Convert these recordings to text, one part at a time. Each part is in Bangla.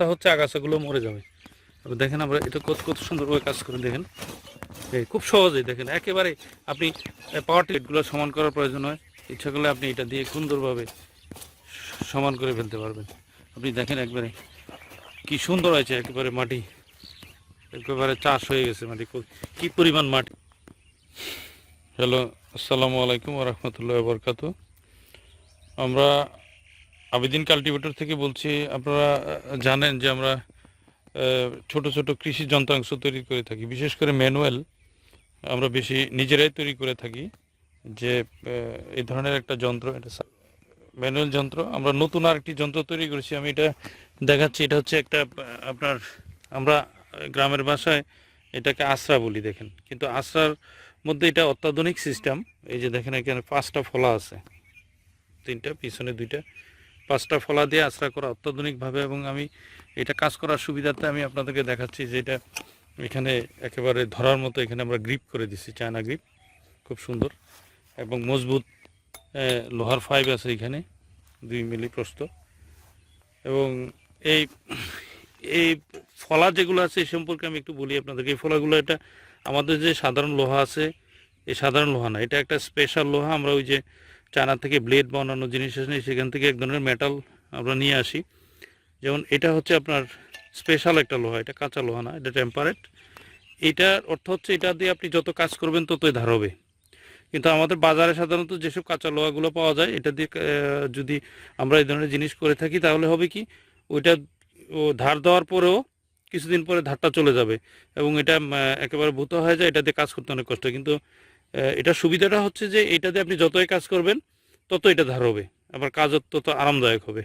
আগাছা হচ্ছে, আগাছাগুলো মরে যাবে। দেখেন আমরা এটা কত কত সুন্দরভাবে কাজ করে দেখেন। এই খুব সহজেই দেখেন, একেবারে আপনি পাওয়ার টিটগুলো সমান করার প্রয়োজন হয়। ইচ্ছা করলে আপনি এটা দিয়ে সুন্দরভাবে সমান করে ফেলতে পারবেন। আপনি দেখেন একবারে কি সুন্দর হয়েছে, একেবারে মাটি। একেবারে চাষ হয়ে গেছে মাটি। কো- কি পরিমাণ মাটি। হ্যালো, আসসালামু আলাইকুম রহমতুল্লাহ বরকাত আমরা আবেদিন কাল্টিভেটর থেকে বলছি, আপনারা জানেন যে আমরা ছোট ছোট কৃষি যন্ত্রাংশ তৈরি করে থাকি। বিশেষ করে ম্যানুয়াল, আমরা বেশি নিজেরাই তৈরি করে থাকি যে এই ধরনের একটা যন্ত্র, এটা ম্যানুয়াল যন্ত্র। আমরা নতুন আরেকটি যন্ত্র তৈরি করেছি। আমি এটা দেখাচ্ছি। এটা হচ্ছে একটা, আপনার, আমরা গ্রামের ভাষায় এটাকে আশ্রা বলি, দেখেন। কিন্তু আশ্রার মধ্যে এটা অত্যাধুনিক সিস্টেম। এই যে দেখেন, এখানে পাঁচটা ফলা আছে। তিনটা, পিছনে দুইটা। পাঁচটা ফলা দিয়ে আশ্রা করা অত্যাধুনিকভাবে এবং আমি এটা কাজ করার সুবিধাতে আমি আপনাদেরকে দেখাচ্ছি যে এটা এখানে একেবারে ধরার মতো এখানে আমরা গ্রিপ করে দিচ্ছি চায়না গ্রিপ, খুব সুন্দর এবং মজবুত লোহার ফাইভ আছে এখানে, দুই মিলি প্রস্ত এবং এই এই ফলা যেগুলো আছে এই সম্পর্কে আমি একটু বলি আপনাদেরকে। এই ফলাগুলো এটা আমাদের যে সাধারণ লোহা আছে এই সাধারণ লোহা না, এটা একটা স্পেশাল লোহা। আমরা ওই যে চায়না থেকে ব্লেড বানানো জিনিস আছে সেখান থেকে এক ধরনের মেটাল আমরা নিয়ে আসি। যেমন এটা হচ্ছে আপনার স্পেশাল একটা লোহা, এটা কাঁচা লোহা না, এটা টেম্পারেট এটার অর্থ হচ্ছে এটা দিয়ে আপনি যত কাজ করবেন ততই ধার হবে। কিন্তু আমাদের বাজারে সাধারণত যেসব কাঁচা লোহাগুলো পাওয়া যায়, এটা দিয়ে যদি আমরা এই ধরনের জিনিস করে থাকি, তাহলে হবে কি, ওইটা ও ধার দেওয়ার পরেও কিছুদিন পরে ধারটা চলে যাবে এবং এটা একেবারে ভূত হয়ে যায়, এটা দিয়ে কাজ করতে অনেক কষ্ট কিন্তু এটার সুবিধাটা হচ্ছে যে এটাতে আপনি যতই কাজ করবেন তত এটা ধার হবে। আবার কাজ তত আরামদায়ক হবে।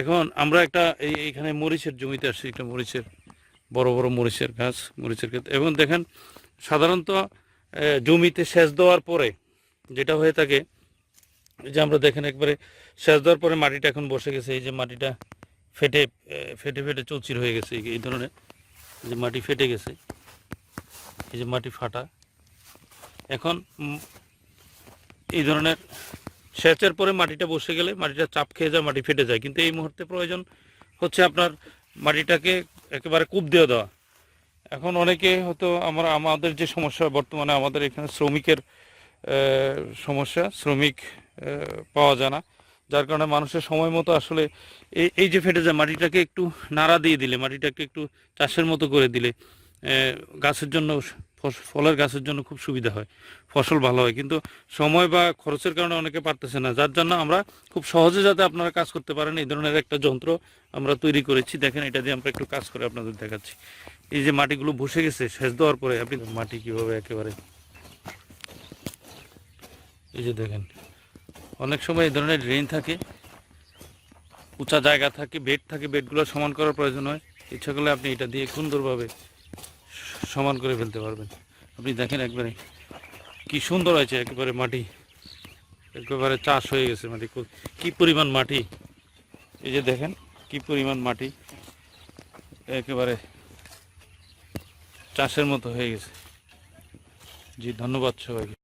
এখন আমরা একটা এই এইখানে মরিচের জমিতে আসছি, একটা মরিচের, বড় বড় মরিচের গাছ, মরিচের ক্ষেত। এবং দেখেন, সাধারণত জমিতে সেচ দেওয়ার পরে যেটা হয়ে থাকে যে আমরা দেখেন একবারে সেচ দেওয়ার পরে মাটিটা এখন বসে গেছে। এই যে মাটিটা ফেটে ফেটে ফেটে চৌচির হয়ে গেছে। এই ধরনের যে মাটি ফেটে গেছে। এই যে মাটি ফাটা। এখন এই ধরনের সেচের পরে মাটিটা বসে গেলে মাটিটা চাপ খেয়ে যায়, মাটি ফেটে যায়। কিন্তু এই মুহূর্তে প্রয়োজন হচ্ছে আপনার মাটিটাকে একেবারে কূপ দিয়ে দেওয়া। এখন অনেকে হয়তো আমরা, আমাদের যে সমস্যা বর্তমানে, আমাদের এখানে শ্রমিকের সমস্যা, শ্রমিক পাওয়া যায় না। যার কারণে মানুষের সময় মতো আসলে এই এই যে ফেটে যায়, মাটিটাকে একটু নাড়া দিয়ে দিলে, মাটিটাকে একটু চাষের মতো করে দিলে গাছের জন্য ফলের গাছের জন্য খুব সুবিধা হয়, ফসল ভালো হয়। কিন্তু সময় বা খরচের কারণে অনেকে পারতেছে না। যার জন্য আমরা খুব সহজে যাতে আপনারা কাজ করতে পারেন, এই ধরনের একটা যন্ত্র আমরা তৈরি করেছি। দেখেন, এটা দিয়ে আমরা একটু কাজ করে আপনাদের দেখাচ্ছি। এই যে মাটিগুলো বসে গেছে, সেচ দেওয়ার পরে আপনি মাটি কীভাবে একেবারে এই যে দেখেন, অনেক সময় এই ধরনের ড্রেন থাকে, উঁচা জায়গা থাকে বেড থাকে বেডগুলো সমান করার প্রয়োজন হয়। ইচ্ছা করলে আপনি এটা দিয়ে সুন্দরভাবে সমান করে ফেলতে পারবেন। আপনি দেখেন একবারে কি সুন্দর হয়েছে একেবারে মাটি। একেবারে চাষ হয়ে গেছে মাটি। কো- পরিমাণ মাটি? এই যে দেখেন কি পরিমাণ মাটি। একেবারে চাষের মতো হয়ে গেছে। জি, ধন্যবাদ সবাইকে।